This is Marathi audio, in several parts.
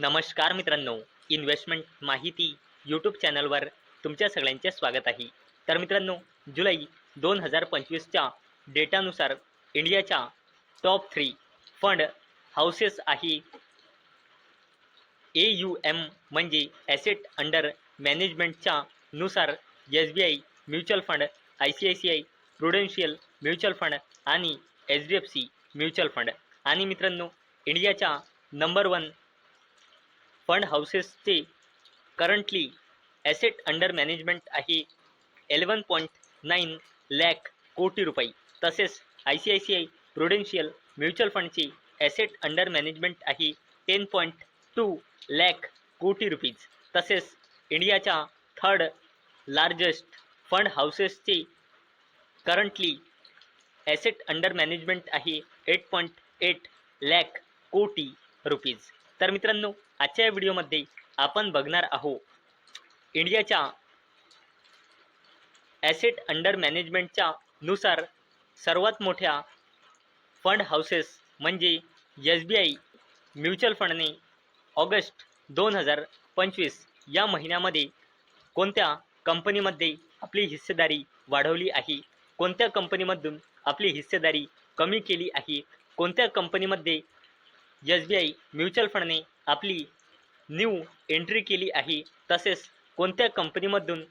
नमस्कार मित्रांनो इन्व्हेस्टमेंट माहिती यूट्यूब चॅनलवर तुमच्या सगळ्यांचे स्वागत आहे. तर मित्रांनो जुलै दोन हजार पंचवीसच्या डेटानुसार इंडियाच्या टॉप थ्री फंड हाऊसेस आहे. ए यू एम म्हणजे ॲसेट अंडर मॅनेजमेंटच्या नुसार S B I mutual fund I C I C I prudential mutual fund आणि H D F C mutual fund आणि मित्रांनो इंडियाच्या नंबर वन फंड हाऊसेसचे करंटली ॲसेट अंडर मॅनेजमेंट आहे एलेवन पॉईंट नाईन लॅक कोटी रुपये. तसेच I C I C I prudential mutual फंडचे ॲसेट अंडर मॅनेजमेंट आहे टेन पॉईंट टू लॅक कोटी रुपीज. तसेच इंडियाच्या थर्ड लार्जेस्ट फंड हाऊसेसचे करंटली ॲसेट अंडर मॅनेजमेंट आहे एट पॉईंट एट लॅक कोटी रुपीज. तर मित्रांनो आजच्या या व्हिडिओमध्ये आपण बघणार आहोत इंडियाच्या ॲसेट अंडर मॅनेजमेंटच्या नुसार सर्वात मोठ्या फंड हाऊसेस म्हणजे एस बी आय म्युच्युअल फंडने ऑगस्ट दोन हजार पंचवीस या महिन्यामध्ये कोणत्या कंपनीमध्ये आपली हिस्सेदारी वाढवली आहे? कोणत्या कंपनीमधून आपली हिस्सेदारी कमी केली आहे? कोणत्या कंपनीमध्ये एस बी आय म्युच्युअल फंडने आपली न्यू एंट्री केली आहे. तसेच कोणत्या कंपनीमधून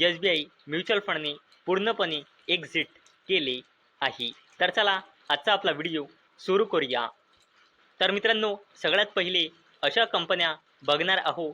एस बी आय म्युच्युअल फंडने पूर्णपणे एक्झिट केले आहे? तर चला आजचा आपला व्हिडिओ सुरू करूया. तर मित्रांनो सगळ्यात पहिले अशा कंपन्या बघणार आहो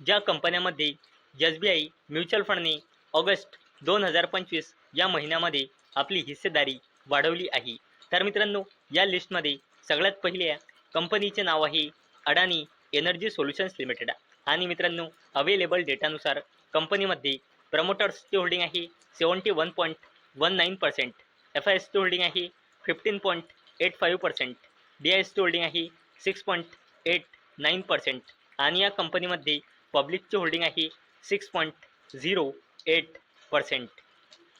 ज्या कंपन्यामध्ये एस बी आय म्युच्युअल फंडने ऑगस्ट दोन हजार पंचवीस या महिन्यामध्ये आपली हिस्सेदारी वाढवली आहे. तर मित्रांनो या लिस्टमध्ये सगळ्यात पहिल्या कंपनीचे नाव आहे अडानी एनर्जी सोल्युशन्स लिमिटेड. आणि मित्रांनो अवेलेबल डेटानुसार कंपनीमध्ये प्रमोटर्सची होल्डिंग आहे seventy one point one nine percent F I एसची होल्डिंग आहे fifteen point eight five percent D I एसची होल्डिंग आहे six point eight nine percent आणि या कंपनीमध्ये पब्लिकची होल्डिंग आहे six point zero eight percent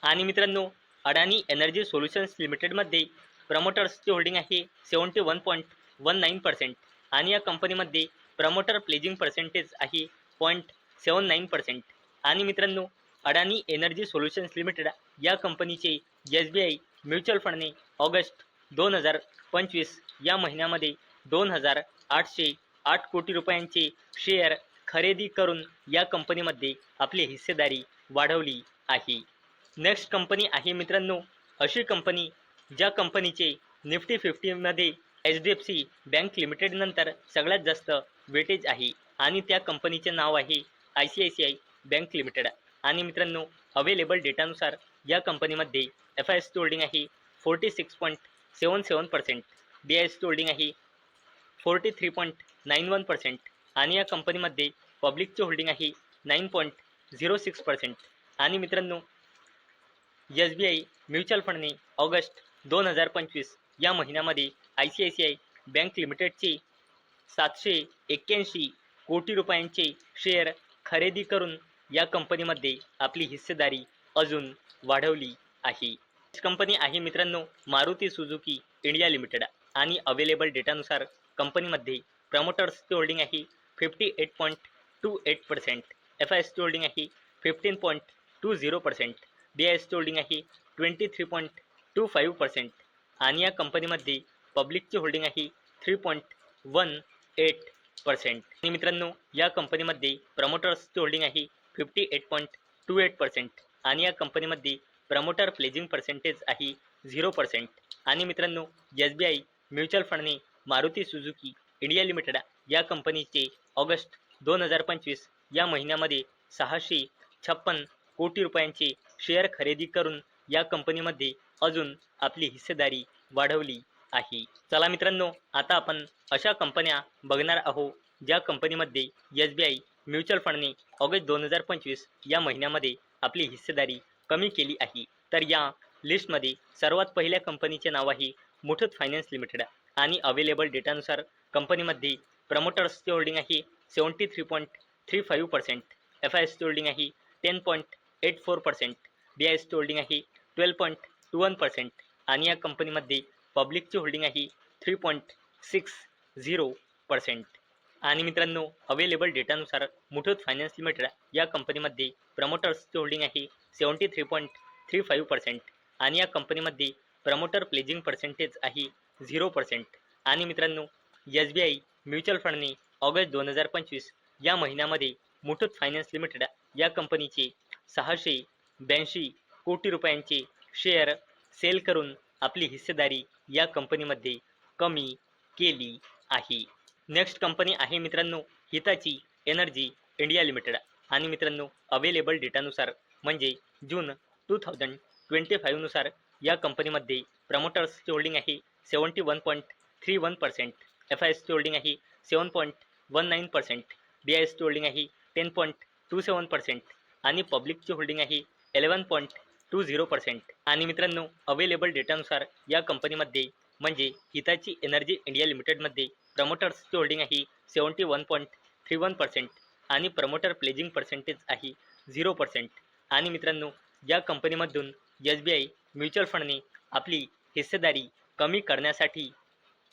आणि मित्रांनो अडानी एनर्जी सोल्युशन्स लिमिटेडमध्ये प्रमोटर्सची होल्डिंग आहे seventy one point one nine percent आणि या कंपनीमध्ये प्रमोटर प्लेजिंग पर्सेंटेज आहे पॉईंट सेवन नाईन पर्सेंट आणि मित्रांनो अडानी एनर्जी सोल्युशन्स लिमिटेड या कंपनीचे एस बी आय म्युच्युअल फंडने ऑगस्ट दोन हजार पंचवीस या महिन्यामध्ये दोन हजार आठशे आठ कोटी रुपयांचे शेअर खरेदी करून या कंपनीमध्ये आपली हिस्सेदारी वाढवली आहे. नेक्स्ट कंपनी आहे मित्रांनो अशी कंपनी ज्या कंपनीचे Nifty फिफ्टीमध्ये H D F C bank लिमिटेडनंतर सगळ्यात जास्त वेटेज आहे आणि त्या कंपनीचे नाव आहे I C I C I bank limited. आणि मित्रांनो अवेलेबल डेटानुसार या कंपनीमध्ये एफ आय एसची होल्डिंग आहे forty six point seven seven percent B I एसची होल्डिंग आहे forty three point nine one percent आणि या कंपनीमध्ये पब्लिकची होल्डिंग आहे nine point zero six percent आणि मित्रांनो एस बी आय म्युच्युअल फंडने ऑगस्ट दोन हजार पंचवीस या महिन्यामध्ये I C I C I bank लिमिटेडचे सातशे एक्क्याऐंशी कोटी रुपयांचे शेअर खरेदी करून या कंपनीमध्ये आपली हिस्सेदारी अजून वाढवली आहे. कंपनी आहे मित्रांनो मारुती सुझुकी इंडिया लिमिटेड आणि अवेलेबल डेटानुसार कंपनीमध्ये प्रमोटर्सची होल्डिंग आहे fifty eight point two eight percent F I एसची होल्डिंग आहे fifteen point two zero percent D I एसची होल्डिंग आहे twenty three point two five percent आणि या कंपनीमध्ये पब्लिकची होल्डिंग आहे three point one eight percent आणि मित्रांनो या कंपनीमध्ये प्रमोटर्सची होल्डिंग आहे fifty eight point two eight percent आणि या कंपनीमध्ये प्रमोटर प्लेजिंग पर्सेंटेज आहे झिरो पर्सेंट आणि मित्रांनो एस बी आय म्युच्युअल फंडने मारुती सुझुकी इंडिया लिमिटेड या कंपनीचे ऑगस्ट दोन हजार पंचवीस या महिन्यामध्ये सहाशे छप्पन कोटी रुपयांचे शेअर खरेदी करून या कंपनीमध्ये अजून आपली हिस्सेदारी वाढवली. आहे. चला मित्रांनो आता आपण अशा कंपन्या बघणार आहोत ज्या कंपनीमध्ये एस बी आय म्युच्युअल फंडने ऑगस्ट दोन हजार पंचवीस या महिन्यामध्ये आपली हिस्सेदारी कमी केली आहे. तर या लिस्टमध्ये सर्वात पहिल्या कंपनीचे नाव आहे मुठूत फायनान्स लिमिटेड आणि अवेलेबल डेटानुसार कंपनीमध्ये प्रमोटर्सचे होल्डिंग आहे seventy three point three five percent F I एसचे होल्डिंग आहे ten point eight four percent B I एसचे होल्डिंग आहे twelve point two one percent आणि या कंपनीमध्ये पब्लिकची होल्डिंग आहे three point six zero percent आणि मित्रांनो अवेलेबल डेटानुसार मुठूत फायनान्स लिमिटेड या कंपनीमध्ये प्रमोटर्सची होल्डिंग आहे seventy three point three five percent आणि या कंपनीमध्ये प्रमोटर प्लेजिंग पर्सेंटेज आहे झिरो पर्सेंट आणि मित्रांनो एस बी आय म्युच्युअल फंडने ऑगस्ट दोन हजार पंचवीस या महिन्यामध्ये मुठूत फायनान्स लिमिटेड या कंपनीचे सहाशे ब्याऐंशी कोटी रुपयांचे शेअर सेल करून आपली हिस्सेदारी या कंपनीमध्ये कमी केली आहे. नेक्स्ट कंपनी आहे मित्रांनो हिताची एनर्जी इंडिया लिमिटेड आणि मित्रांनो अवेलेबल डेटानुसार म्हणजे जून टू थाउजंड ट्वेंटी फाईव्हनुसार या कंपनीमध्ये प्रमोटर्सची होल्डिंग आहे seventy one point three one percent F I एसची होल्डिंग आहे seven point one nine percent B I एसची होल्डिंग आहे ten point two seven percent आणि पब्लिकची होल्डिंग आहे eleven point two zero percent. आणि मित्रांनो अवेलेबल डेटानुसार या कंपनीमध्ये म्हणजे हिताची एनर्जी इंडिया लिमिटेडमध्ये प्रमोटर्सची होल्डिंग आहे seventy one point three one percent आणि प्रमोटर प्लेजिंग पर्सेंटेज आहे झिरो पर्सेंट आणि मित्रांनो या कंपनीमधून एस बी आय म्युच्युअल फंडने आपली हिस्सेदारी कमी करण्यासाठी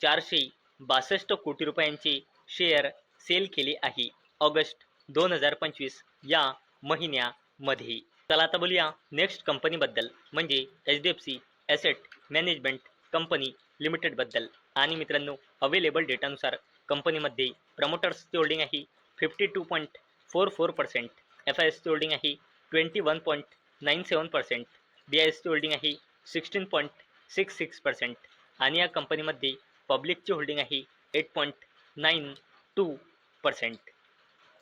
चारशे बासष्ट कोटी रुपयांचे शेअर सेल केले आहे ऑगस्ट दोन हजार पंचवीस या महिन्यामध्ये. चला आता बोलूया नेक्स्ट कंपनीबद्दल म्हणजे H D F C asset management company लिमिटेडबद्दल आणि मित्रांनो अवेलेबल डेटानुसार कंपनीमध्ये प्रमोटर्सची होल्डिंग आहे fifty two point four four percent F I एसची होल्डिंग आहे twenty one point nine seven percent B I एसची होल्डिंग आहे sixteen point six six percent आणि या कंपनीमध्ये पब्लिकची होल्डिंग आहे eight point nine two percent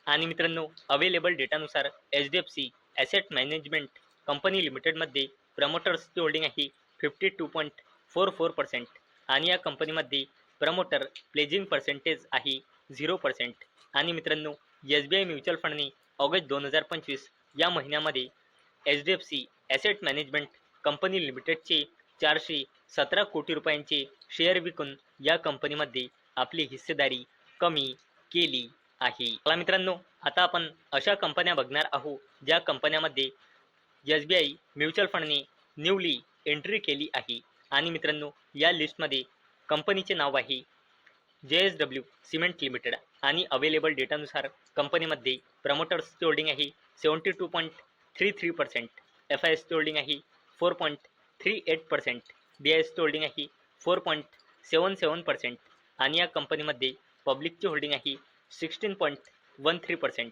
आणि मित्रांनो available डेटानुसार H D F C asset management company लिमिटेडमध्ये प्रमोटर्सची होल्डिंग आहे fifty two point four four percent आणि या कंपनीमध्ये प्रमोटर प्लेजिंग पर्सेंटेज आहे झिरो पर्सेंट आणि मित्रांनो एस बी आय म्युच्युअल फंडने ऑगस्ट दोन हजार पंचवीस या महिन्यामध्ये H D F C asset management company लिमिटेडचे चारशे सतरा कोटी रुपयांचे शेअर विकून या कंपनीमध्ये आपली हिस्सेदारी कमी केली. आहे. मला मित्रांनो आता आपण अशा कंपन्या बघणार आहोत ज्या कंपन्यामध्ये एस बी आय म्युच्युअल फंडने न्यूली एंट्री केली आहे. आणि मित्रांनो या लिस्टमध्ये कंपनीचे नाव आहे J S W cement limited. आणि अवेलेबल डेटानुसार कंपनीमध्ये प्रमोटर्सची होल्डिंग आहे seventy two point three three percent F I एसचे होल्डिंग आहे four point three eight percent B I एसचे होल्डिंग आहे four point seven seven percent आणि या कंपनीमध्ये पब्लिकची होल्डिंग आहे sixteen point one three percent.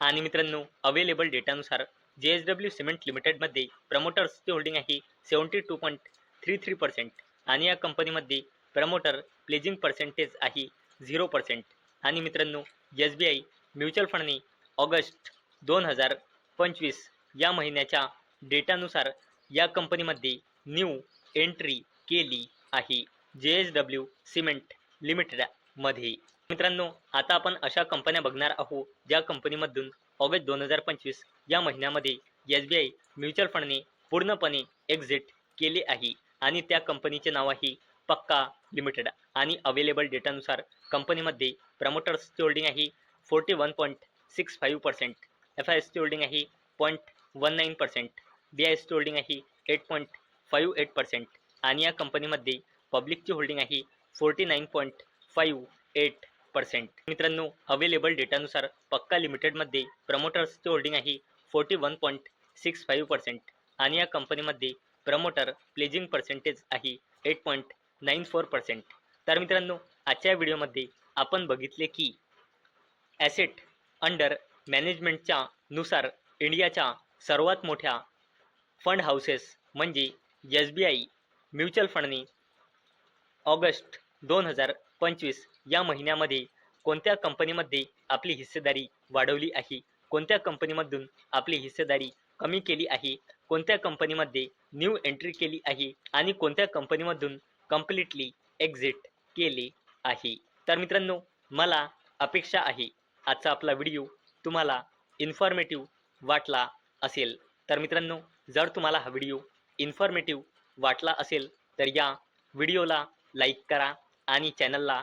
आणि मित्रांनो अवेलेबल डेटानुसार जे एस डब्ल्यू सिमेंट लिमिटेडमध्ये प्रमोटर्सची होल्डिंग आहे seventy two point three three percent आणि या कंपनीमध्ये प्रमोटर प्लेजिंग पर्सेंटेज आहे झिरो पर्सेंट आणि मित्रांनो एस बी आय म्युच्युअल फंडने ऑगस्ट दोन हजार पंचवीस या महिन्याच्या डेटानुसार या कंपनीमध्ये न्यू एंट्री केली आहे जे एस डब्ल्यू सिमेंट लिमिटेडमध्ये मित्रांनो आता आपण अशा कंपन्या बघणार आहोत ज्या कंपनीमधून ऑगस्ट दोन हजार पंचवीस या महिन्यामध्ये एस बी आय म्युच्युअल फंडने पूर्णपणे एक्झिट केले आहे. आणि त्या कंपनीचे नाव आहे पक्का लिमिटेड. आणि अवेलेबल डेटानुसार कंपनीमध्ये प्रमोटर्सची होल्डिंग आहे forty one point six five percent F I एसची होल्डिंग आहे point one nine percent B I एसची होल्डिंग आहे eight point five eight percent आणि या कंपनीमध्ये पब्लिकची होल्डिंग आहे forty nine point five eight percent मित्रांनो अवेलेबल डेटानुसार पक्का लिमिटेडमध्ये प्रमोटर्सचे होल्डिंग आहे forty one point six five percent आणि या कंपनीमध्ये प्रमोटर प्लेजिंग पर्सेंटेज आहे eight point nine four percent तर मित्रांनो आजच्या व्हिडिओमध्ये आपण बघितले की ॲसेट अंडर मॅनेजमेंटच्या नुसार इंडियाच्या सर्वात मोठ्या फंड हाऊसेस म्हणजे एस बी आय म्युच्युअल फंडने ऑगस्ट दोन हजार पंचवीस या महिन्यामध्ये कोणत्या कंपनीमध्ये आपली हिस्सेदारी वाढवली आहे? कोणत्या कंपनीमधून आपली हिस्सेदारी कमी केली आहे? कोणत्या कंपनीमध्ये न्यू एंट्री केली आहे? आणि कोणत्या कंपनीमधून कम्प्लिटली एक्झिट केले आहे? तर मित्रांनो मला अपेक्षा आहे आजचा आपला व्हिडिओ तुम्हाला इन्फॉर्मेटिव्ह वाटला असेल. तर मित्रांनो जर तुम्हाला हा व्हिडिओ इन्फॉर्मेटिव्ह वाटला असेल तर या व्हिडिओला लाईक करा आणि चॅनलला